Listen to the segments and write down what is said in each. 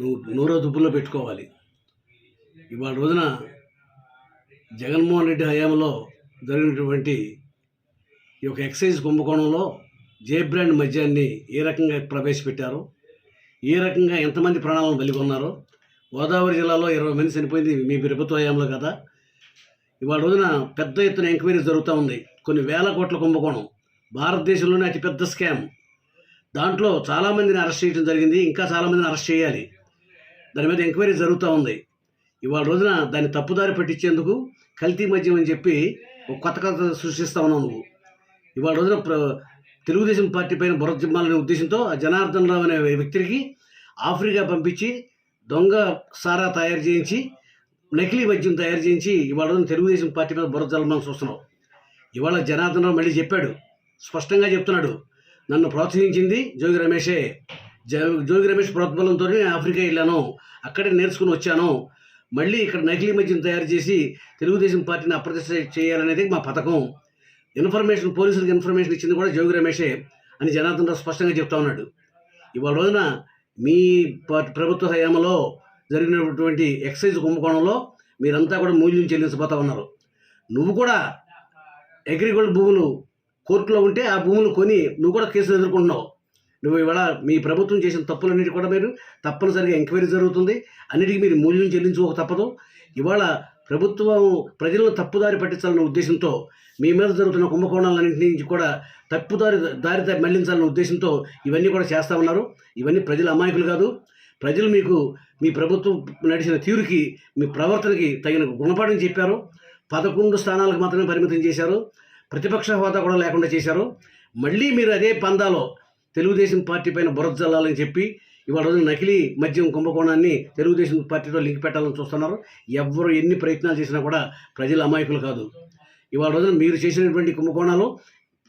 నువ్వు నూరో దుబ్బుల్లో పెట్టుకోవాలి. ఇవాళ రోజున జగన్మోహన్ రెడ్డి హయాంలో జరిగినటువంటి ఈ యొక్క ఎక్సైజ్ కుంభకోణంలో జే బ్రాండ్ మద్యాన్ని ఏ రకంగా ప్రవేశపెట్టారో? ఏ రకంగా ఎంతమంది ప్రాణాలను బలికొన్నారో గోదావరి జిల్లాలో ఇరవై మంది చనిపోయింది మీ ప్రభుత్వ హయాంలో కదా. ఇవాళ రోజున పెద్ద ఎత్తున ఎంక్వైరీ జరుగుతూ ఉంది. కొన్ని వేల కోట్ల కుంభకోణం. భారతదేశంలోనే అతిపెద్ద స్కామ్. దాంట్లో చాలామందిని అరెస్ట్ చేయడం జరిగింది. ఇంకా చాలామందిని అరెస్ట్ చేయాలి. దాని మీద ఎంక్వైరీ జరుగుతూ ఉంది. ఇవాళ రోజున దాన్ని తప్పుదారి పట్టించేందుకు కల్తీ మద్యం అని చెప్పి ఒక కొత్త కథ సృష్టిస్తా ఉన్నావు నువ్వు. ఇవాళ రోజున ప్ర తెలుగుదేశం పార్టీ పైన బుర్ర జిమ్మాలనే ఉద్దేశంతో జనార్దన్ రావు అనే వ్యక్తికి ఆఫ్రికా పంపించి దొంగ సారా తయారు చేయించి నకిలీ మద్యం తయారు చేయించి ఇవాళ రోజున తెలుగుదేశం పార్టీ మీద బుర్ర జల్మని చూస్తున్నావు. ఇవాళ జనార్దన్ రావు మళ్ళీ చెప్పాడు స్పష్టంగా చెప్తున్నాడు నన్ను ప్రోత్సహించింది జోగి రమేషే. జోగి రమేష్ ప్రోద్బలంతో ఆఫ్రికా వెళ్ళాను. అక్కడే నేర్చుకుని వచ్చాను. మళ్ళీ ఇక్కడ నకిలీ మద్యం తయారు చేసి తెలుగుదేశం పార్టీని అప్రతిష్ట చేయాలనేది మా పథకం. ఇన్ఫర్మేషన్ పోలీసులకు ఇన్ఫర్మేషన్ ఇచ్చింది కూడా జోగి రమేషే అని జనార్దన్ రావు స్పష్టంగా చెప్తా ఉన్నాడు. ఇవాళ రోజున మీ ప- ప్రభుత్వ హయాంలో జరిగినటువంటి ఎక్సైజ్ కుంభకోణంలో మీరంతా కూడా మూల్యం చెల్లించబోతా ఉన్నారు. నువ్వు కూడా అగ్రికల్చర్ భూములు కోర్టులో ఉంటే ఆ భూములు కొని నువ్వు కూడా కేసులు ఎదుర్కొంటున్నావు. నువ్వు ఇవాళ మీ ప్రభుత్వం చేసిన తప్పులన్నిటి కూడా మీరు తప్పనిసరిగా ఎంక్వైరీ జరుగుతుంది. అన్నిటికీ మీరు మూల్యం చెల్లించుకోక తప్పదు. ఇవాళ ప్రభుత్వం ప్రజలను తప్పుదారి పట్టించాలన్న ఉద్దేశంతో మీ మీద జరుగుతున్న కుంభకోణాలన్నింటి నుంచి కూడా తప్పుదారి దారి మళ్ళించాలన్న ఉద్దేశంతో ఇవన్నీ కూడా చేస్తూ ఉన్నారు. ఇవన్నీ ప్రజల అమాయకులు కాదు. ప్రజలు మీకు మీ ప్రభుత్వం నడిచిన తీరుకి మీ ప్రవర్తనకి తగిన గుణపాఠం చెప్పారు. పదకొండు స్థానాలకు మాత్రమే పరిమితం చేశారు. ప్రతిపక్ష హోదా కూడా లేకుండా చేశారు. మళ్ళీ మీరు అదే పందాలో తెలుగుదేశం పార్టీ పైన బురద జల్లాలని చెప్పి ఇవాళ రోజున నకిలీ మద్యం కుంభకోణాన్ని తెలుగుదేశం పార్టీతో లింక్ పెట్టాలని చూస్తున్నారు. ఎవ్వరు ఎన్ని ప్రయత్నాలు చేసినా కూడా ప్రజల అమాయకులు కాదు. ఇవాళ రోజున మీరు చేసినటువంటి కుంభకోణాలు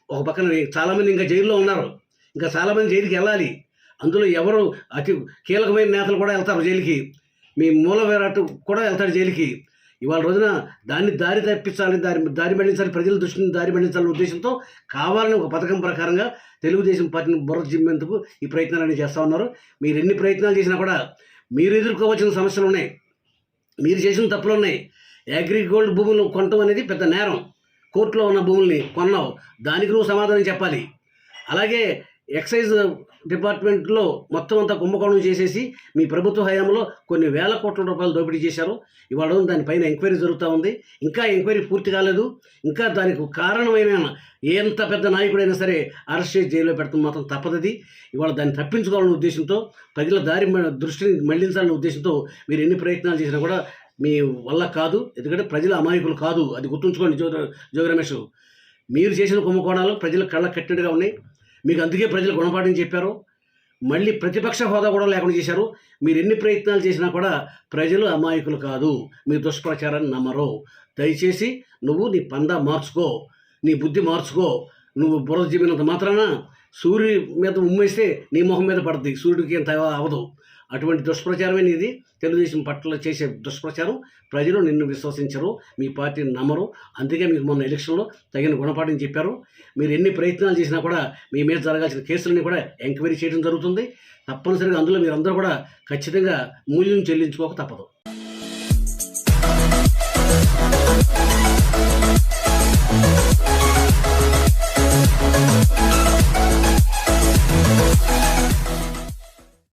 ఒక పక్కన చాలామంది ఇంకా జైల్లో ఉన్నారు. ఇంకా చాలామంది జైలుకి వెళ్ళాలి. అందులో ఎవరు అతి కీలకమైన నేతలు కూడా వెళ్తారు జైలుకి. మీ మూల విరాట్ కూడా వెళ్తాడు జైలుకి. ఇవాళ రోజున దాన్ని దారి తప్పించాలని దారి దారి మళ్ళించాలి ప్రజల దృష్టిని దారి మళ్ళించాలనే ఉద్దేశంతో కావాలని ఒక పథకం ప్రకారంగా తెలుగుదేశం పార్టీని బుర్ర జిమ్మేందుకు ఈ ప్రయత్నాలన్నీ చేస్తూ ఉన్నారు. మీరు ఎన్ని ప్రయత్నాలు చేసినా కూడా మీరు ఎదుర్కోవాల్సిన సమస్యలు ఉన్నాయి. మీరు చేసిన తప్పులు ఉన్నాయి. అగ్రిగోల్డ్ భూములు కొనటం అనేది పెద్ద నేరం. కోర్టులో ఉన్న భూముల్ని కొన్నావు. దానికి నువ్వు సమాధానం చెప్పాలి. అలాగే ఎక్సైజ్ డిపార్ట్మెంట్లో మొత్తం అంతా కుంభకోణం చేసేసి మీ ప్రభుత్వ హయాంలో కొన్ని వేల కోట్ల రూపాయలు దోపిడీ చేశారు. ఇవాళ దానిపైన ఎంక్వైరీ జరుగుతూ ఉంది. ఇంకా ఎంక్వైరీ పూర్తి కాలేదు. ఇంకా దానికి కారణమైన ఎంత పెద్ద నాయకుడైనా సరే అరెస్ట్ చేసి జైల్లో పెడతాం మాత్రం తప్పదది. ఇవాళ దాన్ని తప్పించుకోవాలనే ఉద్దేశంతో ప్రజల దారి దృష్టిని మళ్ళించాలనే ఉద్దేశంతో మీరు ఎన్ని ప్రయత్నాలు చేసినా కూడా మీ వల్ల కాదు. ఎందుకంటే ప్రజల అమాయకులు కాదు. అది గుర్తుంచుకోండి జోగి రమేష్. మీరు చేసిన కుంభకోణాలు ప్రజల కళ్ళ కట్టినట్టుగా ఉన్నాయి. మీకు అందుకే ప్రజలు గుణపాఠం చెప్పారు. మళ్ళీ ప్రతిపక్ష హోదా కూడా లేకుండా చేశారు. మీరు ఎన్ని ప్రయత్నాలు చేసినా కూడా ప్రజలు అమాయకులు కాదు. మీ దుష్ప్రచారాన్ని నమ్మరు. దయచేసి నువ్వు నీ పంద మార్చుకో. నీ బుద్ధి మార్చుకో. నువ్వు బురద జీవినంత మాత్రాన సూర్యుడి మీద ఉమ్మేస్తే నీ మొహం మీద పడుతుంది సూర్యుడికి ఎంత అవదు. అటువంటి దుష్ప్రచారం ఇది తెలుగుదేశం పట్ల చేసే దుష్ప్రచారం ప్రజలు నిన్ను విశ్వసించరు మీ పార్టీని నమ్మరు. అందుకే మీకు మొన్న ఎలక్షన్లో తగిన గుణపాఠం చెప్పారు. మీరు ఎన్ని ప్రయత్నాలు చేసినా కూడా మీ మీద జరగాల్సిన కేసులని కూడా ఎంక్వైరీ చేయడం జరుగుతుంది. తప్పనిసరిగా అందులో మీరందరూ కూడా ఖచ్చితంగా మూల్యం చెల్లించుకోక తప్పదు.